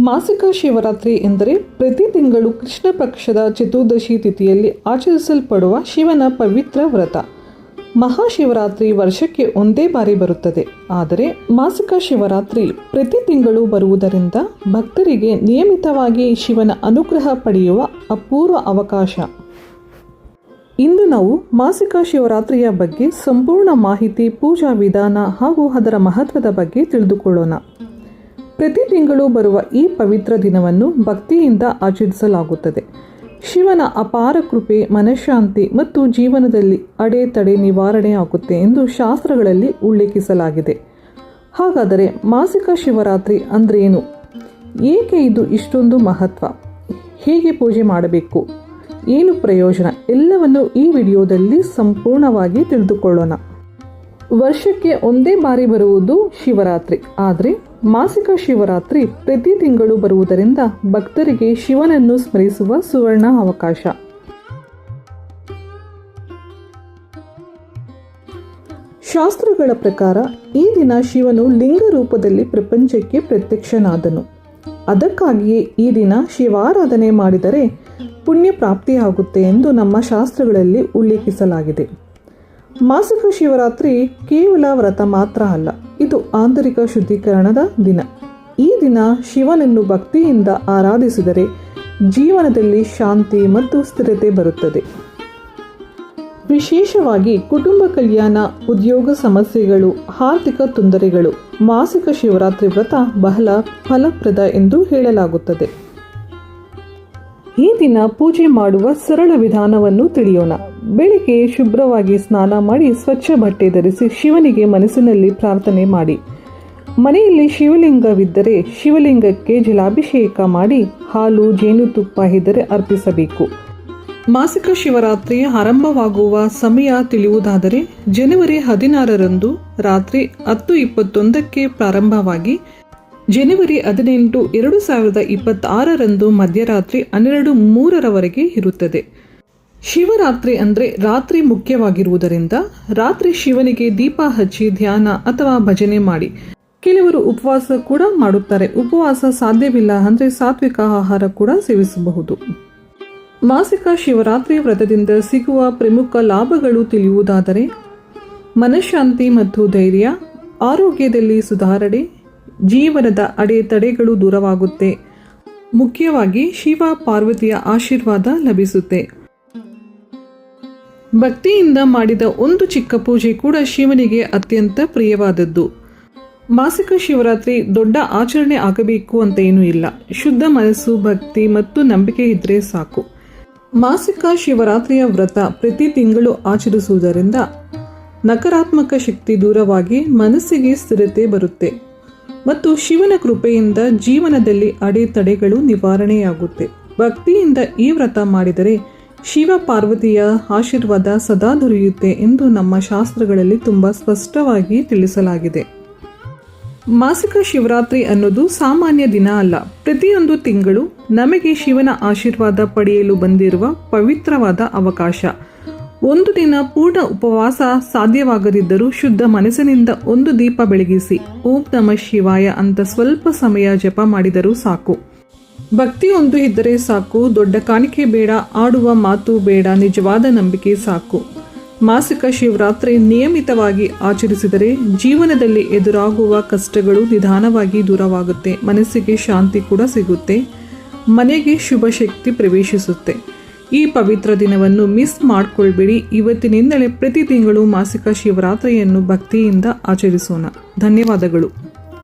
ಮಾಸಿಕ ಶಿವರಾತ್ರಿ ಎಂದರೆ ಪ್ರತಿ ತಿಂಗಳು ಕೃಷ್ಣ ಪಕ್ಷದ ಚತುರ್ದಶಿ ತಿಥಿಯಲ್ಲಿ ಆಚರಿಸಲ್ಪಡುವ ಶಿವನ ಪವಿತ್ರ ವ್ರತ. ಮಹಾಶಿವರಾತ್ರಿ ವರ್ಷಕ್ಕೆ ಒಂದೇ ಬಾರಿ ಬರುತ್ತದೆ. ಆದರೆ ಮಾಸಿಕ ಶಿವರಾತ್ರಿ ಪ್ರತಿ ತಿಂಗಳು ಬರುವುದರಿಂದ ಭಕ್ತರಿಗೆ ನಿಯಮಿತವಾಗಿ ಶಿವನ ಅನುಗ್ರಹ ಪಡೆಯುವ ಅಪೂರ್ವ ಅವಕಾಶ. ಇಂದು ನಾವು ಮಾಸಿಕ ಶಿವರಾತ್ರಿಯ ಬಗ್ಗೆ ಸಂಪೂರ್ಣ ಮಾಹಿತಿ, ಪೂಜಾ ವಿಧಾನ ಹಾಗೂ ಅದರ ಮಹತ್ವದ ಬಗ್ಗೆ ತಿಳಿದುಕೊಳ್ಳೋಣ. ಪ್ರತಿ ತಿಂಗಳು ಬರುವ ಈ ಪವಿತ್ರ ದಿನವನ್ನು ಭಕ್ತಿಯಿಂದ ಆಚರಿಸಲಾಗುತ್ತದೆ. ಶಿವನ ಅಪಾರ ಕೃಪೆ, ಮನಃಶಾಂತಿ ಮತ್ತು ಜೀವನದಲ್ಲಿ ಅಡೆತಡೆ ನಿವಾರಣೆ ಆಗುತ್ತೆ ಎಂದು ಶಾಸ್ತ್ರಗಳಲ್ಲಿ ಉಲ್ಲೇಖಿಸಲಾಗಿದೆ. ಹಾಗಾದರೆ ಮಾಸಿಕ ಶಿವರಾತ್ರಿ ಅಂದ್ರೇನು? ಏಕೆ ಇದು ಇಷ್ಟೊಂದು ಮಹತ್ವ? ಹೇಗೆ ಪೂಜೆ ಮಾಡಬೇಕು? ಏನು ಪ್ರಯೋಜನ? ಎಲ್ಲವನ್ನು ಈ ವಿಡಿಯೋದಲ್ಲಿ ಸಂಪೂರ್ಣವಾಗಿ ತಿಳಿದುಕೊಳ್ಳೋಣ. ವರ್ಷಕ್ಕೆ ಒಂದೇ ಬಾರಿ ಬರುವುದು ಶಿವರಾತ್ರಿ. ಆದರೆ ಮಾಸಿಕ ಶಿವರಾತ್ರಿ ಪ್ರತಿ ತಿಂಗಳು ಬರುವುದರಿಂದ ಭಕ್ತರಿಗೆ ಶಿವನನ್ನು ಸ್ಮರಿಸುವ ಸುವರ್ಣ ಅವಕಾಶ. ಶಾಸ್ತ್ರಗಳ ಪ್ರಕಾರ ಈ ದಿನ ಶಿವನು ಲಿಂಗ ರೂಪದಲ್ಲಿ ಪ್ರಪಂಚಕ್ಕೆ ಪ್ರತ್ಯಕ್ಷನಾದನು. ಅದಕ್ಕಾಗಿಯೇ ಈ ದಿನ ಶಿವಾರಾಧನೆ ಮಾಡಿದರೆ ಪುಣ್ಯ ಪ್ರಾಪ್ತಿಯಾಗುತ್ತೆ ಎಂದು ನಮ್ಮ ಶಾಸ್ತ್ರಗಳಲ್ಲಿ ಉಲ್ಲೇಖಿಸಲಾಗಿದೆ. ಮಾಸಿಕ ಶಿವರಾತ್ರಿ ಕೇವಲ ವ್ರತ ಮಾತ್ರ ಅಲ್ಲ ಇದು ಆಂತರಿಕ ಶುದ್ಧೀಕರಣದ ದಿನ. ಈ ದಿನ ಶಿವನನ್ನು ಭಕ್ತಿಯಿಂದ ಆರಾಧಿಸಿದರೆ ಜೀವನದಲ್ಲಿ ಶಾಂತಿ ಮತ್ತು ಸ್ಥಿರತೆ ಬರುತ್ತದೆ. ವಿಶೇಷವಾಗಿ ಕುಟುಂಬ ಕಲ್ಯಾಣ, ಉದ್ಯೋಗ ಸಮಸ್ಯೆಗಳು, ಆರ್ಥಿಕ ತೊಂದರೆಗಳು, ಮಾಸಿಕ ಶಿವರಾತ್ರಿ ವ್ರತ ಬಹಳ ಫಲಪ್ರದ ಎಂದು ಹೇಳಲಾಗುತ್ತದೆ. ಈ ದಿನ ಪೂಜೆ ಮಾಡುವ ಸರಳ ವಿಧಾನವನ್ನು ತಿಳಿಯೋಣ. ಬೆಳಿಗ್ಗೆ ಶುಭ್ರವಾಗಿ ಸ್ನಾನ ಮಾಡಿ ಸ್ವಚ್ಛ ಬಟ್ಟೆ ಧರಿಸಿ ಶಿವನಿಗೆ ಮನಸ್ಸಿನಲ್ಲಿ ಪ್ರಾರ್ಥನೆ ಮಾಡಿ. ಮನೆಯಲ್ಲಿ ಶಿವಲಿಂಗವಿದ್ದರೆ ಶಿವಲಿಂಗಕ್ಕೆ ಜಲಾಭಿಷೇಕ ಮಾಡಿ ಹಾಲು ಜೇನುತುಪ್ಪ ಇದ್ದರೆ ಅರ್ಪಿಸಬೇಕು. ಮಾಸಿಕ ಶಿವರಾತ್ರಿ ಆರಂಭವಾಗುವ ಸಮಯ ತಿಳಿಯುವುದಾದರೆ, ಜನವರಿ ಹದಿನಾರರಂದು ರಾತ್ರಿ ಹತ್ತು ಇಪ್ಪತ್ತೊಂದಕ್ಕೆ ಪ್ರಾರಂಭವಾಗಿ ಜನವರಿ ಹದಿನೆಂಟು, ಎರಡು ಸಾವಿರದ ಇಪ್ಪತ್ತಾರರಂದು ಮಧ್ಯರಾತ್ರಿ ಹನ್ನೆರಡು ಮೂರರವರೆಗೆ ಇರುತ್ತದೆ. ಶಿವರಾತ್ರಿ ಅಂದರೆ ರಾತ್ರಿ ಮುಖ್ಯವಾಗಿರುವುದರಿಂದ ರಾತ್ರಿ ಶಿವನಿಗೆ ದೀಪ ಹಚ್ಚಿ ಧ್ಯಾನ ಅಥವಾ ಭಜನೆ ಮಾಡಿ. ಕೆಲವರು ಉಪವಾಸ ಕೂಡ ಮಾಡುತ್ತಾರೆ. ಉಪವಾಸ ಸಾಧ್ಯವಿಲ್ಲ ಅಂದರೆ ಸಾತ್ವಿಕ ಆಹಾರ ಕೂಡ ಸೇವಿಸಬಹುದು. ಮಾಸಿಕ ಶಿವರಾತ್ರಿ ವ್ರತದಿಂದ ಸಿಗುವ ಪ್ರಮುಖ ಲಾಭಗಳು ತಿಳಿಯುವುದಾದರೆ ಮನಃಶಾಂತಿ ಮತ್ತು ಧೈರ್ಯ, ಆರೋಗ್ಯದಲ್ಲಿ ಸುಧಾರಣೆ ಜೀವನದ ಅಡೆತಡೆಗಳು ದೂರವಾಗುತ್ತೆ. ಮುಖ್ಯವಾಗಿ ಶಿವ ಪಾರ್ವತಿಯ ಆಶೀರ್ವಾದ ಲಭಿಸುತ್ತೆ. ಭಕ್ತಿಯಿಂದ ಮಾಡಿದ ಒಂದು ಚಿಕ್ಕ ಪೂಜೆ ಕೂಡ ಶಿವನಿಗೆ ಅತ್ಯಂತ ಪ್ರಿಯವಾದದ್ದು. ಮಾಸಿಕ ಶಿವರಾತ್ರಿ ದೊಡ್ಡ ಆಚರಣೆ ಆಗಬೇಕು ಅಂತ ಏನೂ ಇಲ್ಲ. ಶುದ್ಧ ಮನಸ್ಸು, ಭಕ್ತಿ ಮತ್ತು ನಂಬಿಕೆ ಇದ್ರೆ ಸಾಕು. ಮಾಸಿಕ ಶಿವರಾತ್ರಿಯ ವ್ರತ ಪ್ರತಿ ತಿಂಗಳು ಆಚರಿಸುವುದರಿಂದ ನಕಾರಾತ್ಮಕ ಶಕ್ತಿ ದೂರವಾಗಿ ಮನಸ್ಸಿಗೆ ಸ್ಥಿರತೆ ಬರುತ್ತೆ. ಮತ್ತು ಶಿವನ ಕೃಪೆಯಿಂದ ಜೀವನದಲ್ಲಿ ಅಡೆತಡೆಗಳು ನಿವಾರಣೆಯಾಗುತ್ತೆ. ಭಕ್ತಿಯಿಂದ ಈ ವ್ರತ ಮಾಡಿದರೆ ಶಿವ ಪಾರ್ವತಿಯ ಆಶೀರ್ವಾದ ಸದಾ ದೊರೆಯುತ್ತೆ ಎಂದು ನಮ್ಮ ಶಾಸ್ತ್ರಗಳಲ್ಲಿ ತುಂಬ ಸ್ಪಷ್ಟವಾಗಿ ತಿಳಿಸಲಾಗಿದೆ. ಮಾಸಿಕ ಶಿವರಾತ್ರಿ ಅನ್ನೋದು ಸಾಮಾನ್ಯ ದಿನ ಅಲ್ಲ. ಪ್ರತಿಯೊಂದು ತಿಂಗಳು ನಮಗೆ ಶಿವನ ಆಶೀರ್ವಾದ ಪಡೆಯಲು ಬಂದಿರುವ ಪವಿತ್ರವಾದ ಅವಕಾಶ. ಒಂದು ದಿನ ಪೂರ್ಣ ಉಪವಾಸ ಸಾಧ್ಯವಾಗದಿದ್ದರೂ ಶುದ್ಧ ಮನಸ್ಸಿನಿಂದ ಒಂದು ದೀಪ ಬೆಳಗಿಸಿ, ಓಂ ನಮ ಶಿವಾಯ ಅಂತ ಸ್ವಲ್ಪ ಸಮಯ ಜಪ ಮಾಡಿದರೂ ಸಾಕು. ಭಕ್ತಿಯೊಂದು ಇದ್ದರೆ ಸಾಕು, ದೊಡ್ಡ ಕಾಣಿಕೆ ಬೇಡ, ಆಡುವ ಮಾತು ಬೇಡ, ನಿಜವಾದ ನಂಬಿಕೆ ಸಾಕು. ಮಾಸಿಕ ಶಿವರಾತ್ರಿ ನಿಯಮಿತವಾಗಿ ಆಚರಿಸಿದರೆ ಜೀವನದಲ್ಲಿ ಎದುರಾಗುವ ಕಷ್ಟಗಳು ನಿಧಾನವಾಗಿ ದೂರವಾಗುತ್ತೆ, ಮನಸ್ಸಿಗೆ ಶಾಂತಿ ಕೂಡ ಸಿಗುತ್ತೆ, ಮನೆಗೆ ಶುಭ ಶಕ್ತಿ ಪ್ರವೇಶಿಸುತ್ತೆ. ಈ ಪವಿತ್ರ ದಿನವನ್ನು ಮಿಸ್ ಮಾಡಿಕೊಳ್ಬೇಡಿ. ಇವತ್ತಿನಿಂದಲೇ ಪ್ರತಿ ತಿಂಗಳು ಮಾಸಿಕ ಶಿವರಾತ್ರಿಯನ್ನು ಭಕ್ತಿಯಿಂದ ಆಚರಿಸೋಣ. ಧನ್ಯವಾದಗಳು.